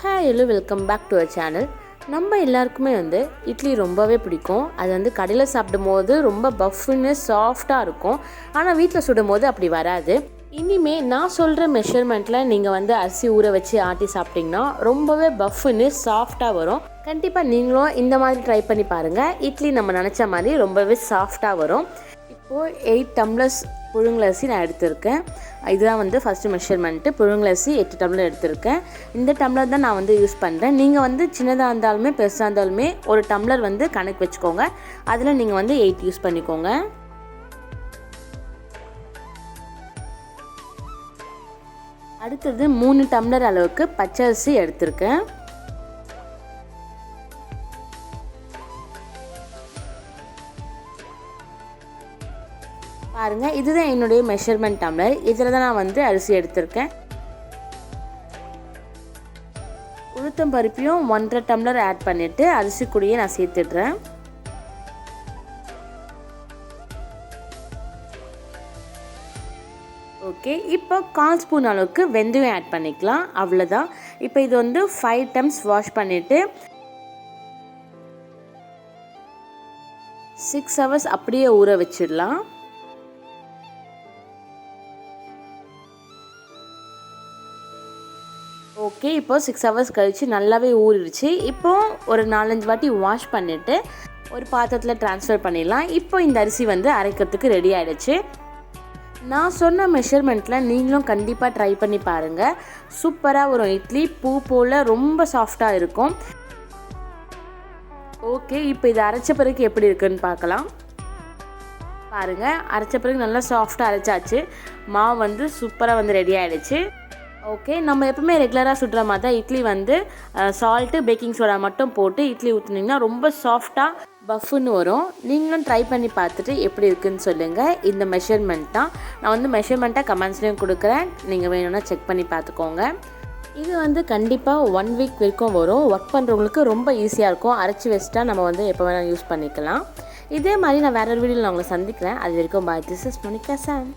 Hi hello welcome back to our channel நம்ம எல்லாருக்குமே வந்து இட்லி ரொம்பவே பிடிக்கும். அது வந்து கடையில் சாப்பிடும் போது ரொம்ப பஃப்னு சாஃப்டாக இருக்கும். ஆனால் வீட்டில் சுடும் போது அப்படி வராது. இனிமே நான் சொல்கிற மெஷர்மெண்ட்டில் நீங்கள் வந்து அரிசி ஊற வச்சு ஆட்டி சாப்பிட்டிங்கன்னா ரொம்பவே பஃப்னு சாஃப்டாக வரும். கண்டிப்பாக நீங்களும் இந்த மாதிரி ட்ரை பண்ணி பாருங்கள் இட்லி நம்ம நினச்ச மாதிரி ரொம்பவே சாஃப்டாக வரும். இப்போது எயிட் டம்ளர்ஸ் புழுங்கலரிசி நான் எடுத்திருக்கேன். இதுதான் வந்து ஃபஸ்ட்டு மெஷர்மெண்ட்டு புழுங்கலரிசி எட்டு டம்ளர் எடுத்திருக்கேன். இந்த டம்ளர் தான் நான் வந்து யூஸ் பண்ணுறேன் நீங்கள் வந்து சின்னதாக இருந்தாலுமே பெருசாக இருந்தாலுமே ஒரு டம்ளர் வந்து கணக்கு வச்சுக்கோங்க. அதில் நீங்கள் வந்து எயிட் யூஸ் பண்ணிக்கோங்க. அடுத்தது மூணு டம்ளர் அளவுக்கு பச்சரிசி எடுத்திருக்கேன். பாருங்கள் இதுதான் என்னுடைய மெஷர்மெண்ட் டம்ளர் இதில் தான் நான் வந்து அரிசி எடுத்திருக்கேன். உளுத்தம் பருப்பையும் ஒன்றரை டம்ளர் ஆட் பண்ணிவிட்டு அரிசி கூடயே நான் சேர்த்துடுறேன். ஓகே இப்போ கால் ஸ்பூன் அளவுக்கு வெந்தயம் ஆட் பண்ணிக்கலாம். அவ்வளோதான் இப்போ இது வந்து ஃபைவ் டைம்ஸ் வாஷ் பண்ணிவிட்டு சிக்ஸ் ஹவர்ஸ் அப்படியே ஊற வச்சிடலாம். ஓகே இப்போ சிக்ஸ் ஹவர்ஸ் கழித்து நல்லாவே ஊறிடுச்சு. இப்போ ஒரு நாலஞ்சு வாட்டி வாஷ் பண்ணிவிட்டு ஒரு பாத்திரத்தில் ட்ரான்ஸ்ஃபர் பண்ணிடலாம். இப்போ இந்த அரிசி வந்து அரைக்கிறதுக்கு ரெடி ஆகிடுச்சு நான் சொன்ன மெஷர்மெண்ட்டில் நீங்களும் கண்டிப்பாக ட்ரை பண்ணி பாருங்கள் சூப்பராக வரும் இட்லி பூ போல் ரொம்ப சாஃப்டாக இருக்கும். ஓகே இப்போ இது அரைச்ச பிறகு எப்படி இருக்குன்னு பார்க்கலாம். பாருங்கள் அரைச்ச பிறகு நல்லா சாஃப்டாக அரைச்சாச்சு. மாவு வந்து சூப்பராக வந்து ரெடி ஆகிடுச்சு ஓகே நம்ம எப்பவுமே ரெகுலராக சுடுற மாதிரி தான் இட்லி வந்து சால்ட்டு பேக்கிங் சோடா மட்டும் போட்டு இட்லி ஊற்றுனீங்கன்னா ரொம்ப சாஃப்டாக பஃப்னு வரும். நீங்களும் ட்ரை பண்ணி பார்த்துட்டு எப்படி இருக்குன்னு சொல்லுங்கள் இந்த மெஷர்மெண்ட் தான். நான் வந்து மெஷர்மெண்ட்டாக கமெண்ட்ஸ்லேயும் கொடுக்குறேன். நீங்கள் வேணும்னா செக் பண்ணி பார்த்துக்கோங்க. இது வந்து கண்டிப்பாக ஒன் வீக் வரைக்கும் வரும். ஒர்க் பண்ணுறவங்களுக்கு ரொம்ப ஈஸியாக இருக்கும். அரைச்சி வச்சுட்டா நம்ம வந்து எப்போ வேணால் யூஸ் பண்ணிக்கலாம். இதே மாதிரி நான் வேற ஒரு வீடியோவில் நான் உங்களை சந்திக்கிறேன். அது வரைக்கும் bye this is Monica Sam